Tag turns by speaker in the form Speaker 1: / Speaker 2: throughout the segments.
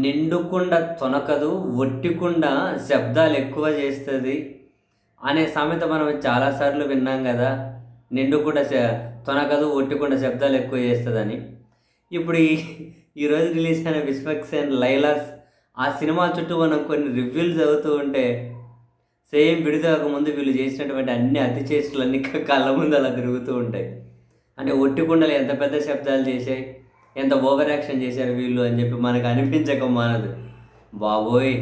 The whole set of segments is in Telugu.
Speaker 1: నిండుకుండ తొనకదు ఒట్టికుండా శబ్దాలు ఎక్కువ చేస్తుంది అనే సామెత మనం చాలాసార్లు విన్నాం కదా. నిండుకుండ తొనకదు ఒట్టికుండ శబ్దాలు ఎక్కువ చేస్తుందని. ఇప్పుడు ఈ ఈరోజు రిలీజ్ అయిన విశ్వక్సేన్ లైలాస్ ఆ సినిమా చుట్టూ మనం కొన్ని రివ్యూలు చదువుతూ ఉంటే సేమ్ విడుదలకు ముందు వీళ్ళు చేసినటువంటి అన్ని అతి చేష్టలన్నీ కళ్ళ ముందు అలా తిరుగుతూ ఉంటాయి. అంటే ఒట్టికుండలు ఎంత పెద్ద శబ్దాలు చేసాయి ఎంత ఓవర్ యాక్షన్ చేశారు వీళ్ళు అని చెప్పి మనకు అనిపించక మానదు. బాబోయ్!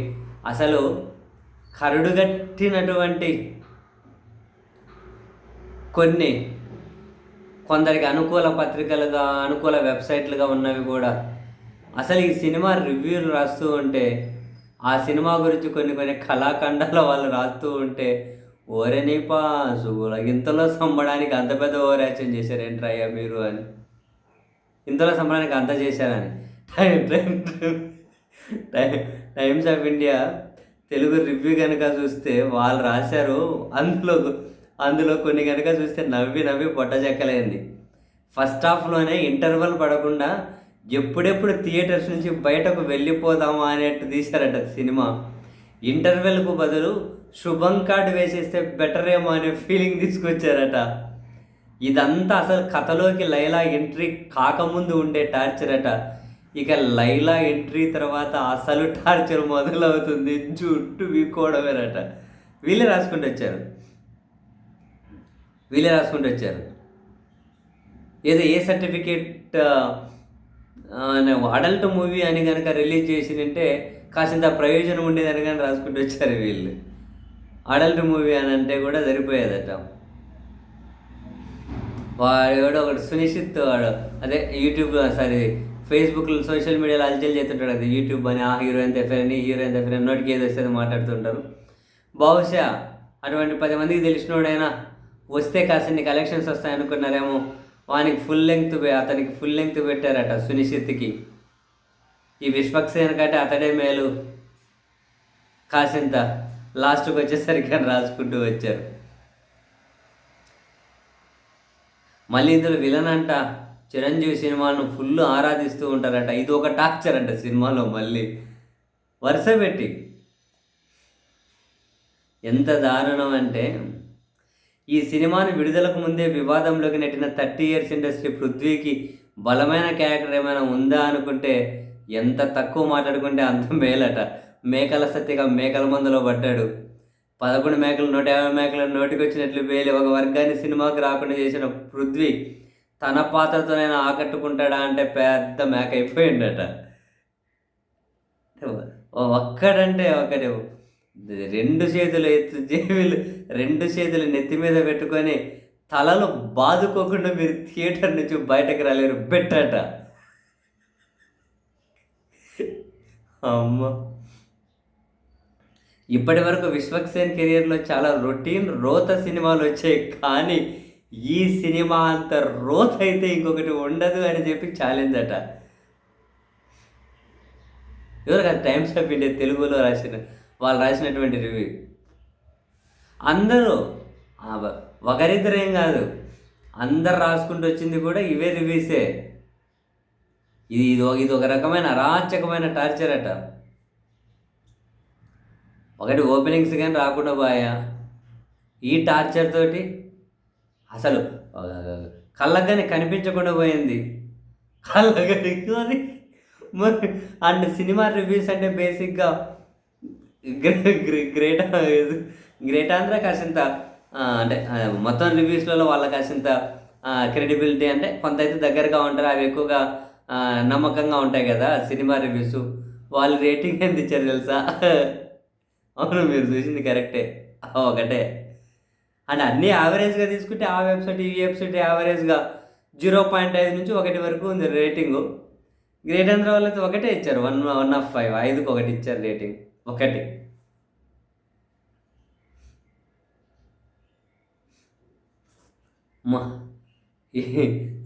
Speaker 1: అసలు కరుడుగట్టినటువంటి కొన్ని కొందరికి అనుకూల పత్రికలుగా అనుకూల వెబ్సైట్లుగా ఉన్నవి కూడా. అసలు ఈ సినిమా రివ్యూలు రాస్తూ ఉంటే ఆ సినిమా గురించి కొన్ని కొన్ని కళాఖండాల వాళ్ళు రాస్తూ ఉంటే ఓరే సుగుల ఇంతలో సంబడానికి అంత పెద్ద ఓవర్ యాక్షన్ చేశారు ఏంట్రయ్యా మీరు అని. ఇంతలో సంబరానికి అంత చేశానని. Time time time Times of India Telugu review కనుక చూస్తే వాళ్ళు రాశారు అందులో అందులో కొన్ని కనుక చూస్తే నవ్వి నవ్వి పొట్ట చెక్కలేంది. ఫస్ట్ హాఫ్లోనే ఇంటర్వల్ పడకుండా ఎప్పుడెప్పుడు థియేటర్స్ నుంచి బయటకు వెళ్ళిపోదామా అనేట్టు తీశారట సినిమా. ఇంటర్వెల్కు బదులు శుభం కార్డు వేసేస్తే బెటర్ ఏమో అనే ఫీలింగ్ తీసుకొచ్చారట. ఇదంతా అసలు కథలోకి లైలా ఎంట్రీ కాకముందు ఉండే టార్చర్ అట. ఇక లైలా ఎంట్రీ తర్వాత అసలు టార్చర్ మొదలవుతుంది జుట్టు వీక్కోవడమేనట. వీళ్ళే రాసుకుంటూ వచ్చారు. వీళ్ళే రాసుకుంటూ వచ్చారు. ఏదో ఏ సర్టిఫికేట్ అడల్ట్ మూవీ అని కనుక రిలీజ్ చేసిందంటే కాసింత ప్రయోజనం ఉండేదని కానీ రాసుకుంటూ వచ్చారు వీళ్ళు. అడల్ట్ మూవీ అని అంటే కూడా సరిపోయేదట. వాడు ఎవడో ఒకటి సునిశ్చిత్ వాడు. అదే యూట్యూబ్ సారీ ఫేస్బుక్లో సోషల్ మీడియాలో అల్చల్ చేస్తుంటాడు అది యూట్యూబ్ అని ఆ హీరోయిన్ తెఫరని హీరోయిన్ తెఫరని నోటికి ఏదో వస్తుంది మాట్లాడుతుంటారు. బహుశా అటువంటి పది మందికి తెలిసినోడైనా వస్తే కాసిన్ని కలెక్షన్స్ వస్తాయనుకున్నారేమో వానికి ఫుల్ లెంగ్త్ అతనికి ఫుల్ లెంగ్త్ పెట్టారట సునిశ్చిత్కి. ఈ విశ్వక్సేన కంటే అతడే మేలు. కాసింత లాస్ట్కి వచ్చేసరికి అని రాసుకుంటూ వచ్చారు. మళ్ళీ ఇందులో విలన్ అంట. చిరంజీవి సినిమాను ఫుల్ ఆరాధిస్తూ ఉంటారట. ఇది ఒక టార్చర్ అంట సినిమాలో మళ్ళీ. వరుస పెట్టి. ఎంత దారుణం అంటే ఈ సినిమాను విడుదలకు ముందే వివాదంలోకి నెట్టిన థర్టీ ఇయర్స్ ఇండస్ట్రీ పృథ్వీకి బలమైన క్యారెక్టర్ ఏమైనా ఉందా అనుకుంటే ఎంత తక్కువ మాట్లాడుకుంటే అంత మేలట. మేకల సత్యగా మేకల మందులో పడ్డాడు. పదకొండు మేకలు నూట యాభై మేకలు నోటికి వచ్చినట్లు వేలి ఒక వర్గాన్ని సినిమాకి రాకుండా చేసిన పృథ్వీ తన పాత్రతోనైనా ఆకట్టుకుంటాడా అంటే పెద్ద మేక అయిపోయిండట ఒక్కడంటే ఒకటి. రెండు చేతులు ఎత్తు జేబులు రెండు చేతులు నెత్తి మీద పెట్టుకొని తలలు బాదుకోకుండా మీరు థియేటర్ నుంచి బయటకు రాలేరు బెట్టట. అమ్మ. ఇప్పటి వరకు విశ్వక్సేన్ కెరియర్లో చాలా రొటీన్ రోత సినిమాలు వచ్చాయి. కానీ ఈ సినిమా అంత రోత అయితే ఇంకొకటి ఉండదు అని చెప్పి ఛాలెంజ్ అట. ఎవరు కాదు టైమ్స్ ఆఫ్ ఇండియా తెలుగులో రాసిన వాళ్ళు రాసినటువంటి రివ్యూ అందరూ ఒకరిద్దరేం కాదు అందరు రాసుకుంటూ వచ్చింది కూడా ఇవే రివ్యూసే ఇది ఇది ఒక- ఇది ఒక రకమైన అరాచకమైన టార్చర్ అట. ఒకటి ఓపెనింగ్స్ కానీ రాకుండా పోయా. ఈ టార్చర్ తోటి అసలు కళ్ళగానే కళ్ళకు కానీ కనిపించకుండా పోయింది. కళ్ళకి కానీ మరి అండ్ సినిమా రివ్యూస్ అంటే బేసిక్గా గ్రేట్ గ్రేట్ ఆంధ్ర కాసింత అంటే మొత్తం రివ్యూస్లలో వాళ్ళ కాసింత క్రెడిబిలిటీ అంటే కొంత అయితే దగ్గరగా ఉంటారు అవి ఎక్కువగా నమ్మకంగా ఉంటాయి కదా సినిమా రివ్యూస్. వాళ్ళు రేటింగ్ ఎంత ఇచ్చారు తెలుసా? అవును మీరు చూసింది కరెక్టే. ఒకటే. అండ్ అన్నీ యావరేజ్గా తీసుకుంటే ఆ వెబ్సైట్ ఈ వెబ్సైట్ యావరేజ్గా జీరో పాయింట్ ఐదు నుంచి ఒకటి వరకు ఉంది రేటింగు. గ్రేట్ ఆంధ్ర వాళ్ళు అయితే ఒకటే ఇచ్చారు. వన్ వన్ ఆఫ్ ఫైవ్ ఐదుకి ఒకటి ఇచ్చారు రేటింగ్. ఒకటి. మా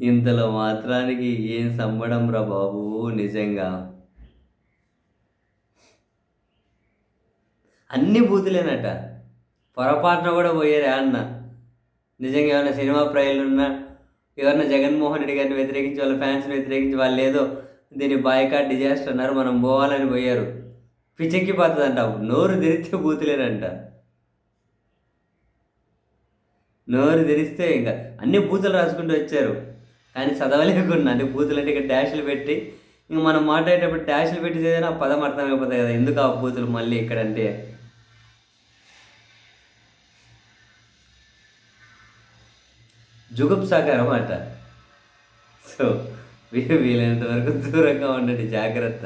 Speaker 1: ఇంతలో మాత్రానికి ఏం సంబడం రా బాబు నిజంగా. అన్ని బూతులేనట. పొరపాటున కూడా పోయారు అన్న. నిజంగా ఏమైనా సినిమా ప్రజలు ఉన్నా ఎవరైనా జగన్మోహన్ రెడ్డి గారిని వ్యతిరేకించి వాళ్ళ ఫ్యాన్స్ని వ్యతిరేకించి వాళ్ళు ఏదో దీన్ని బాయ్కాట్ డిజాస్టర్ అన్నారు మనం పోవాలని పోయారు. పిచ్చెక్కిపోతుందంట. నోరు తెరిస్తే బూతులేనంట. నోరు తెరిస్తే ఇంకా అన్ని బూతులు రాసుకుంటూ వచ్చారు. కానీ చదవలేకుండా అన్ని బూతులు అంటే ఇక్కడ డాష్లు పెట్టి ఇంక మనం మాట్లాడేటప్పుడు డాష్లు పెట్టి చదివినా పదం అర్థమైపోతాయి కదా. ఎందుకు ఆ బూతులు మళ్ళీ ఇక్కడంటే? జుగుప్సాకరం అన్నమాట సో వీలైనంత వరకు దూరంగా ఉండండి జాగ్రత్త.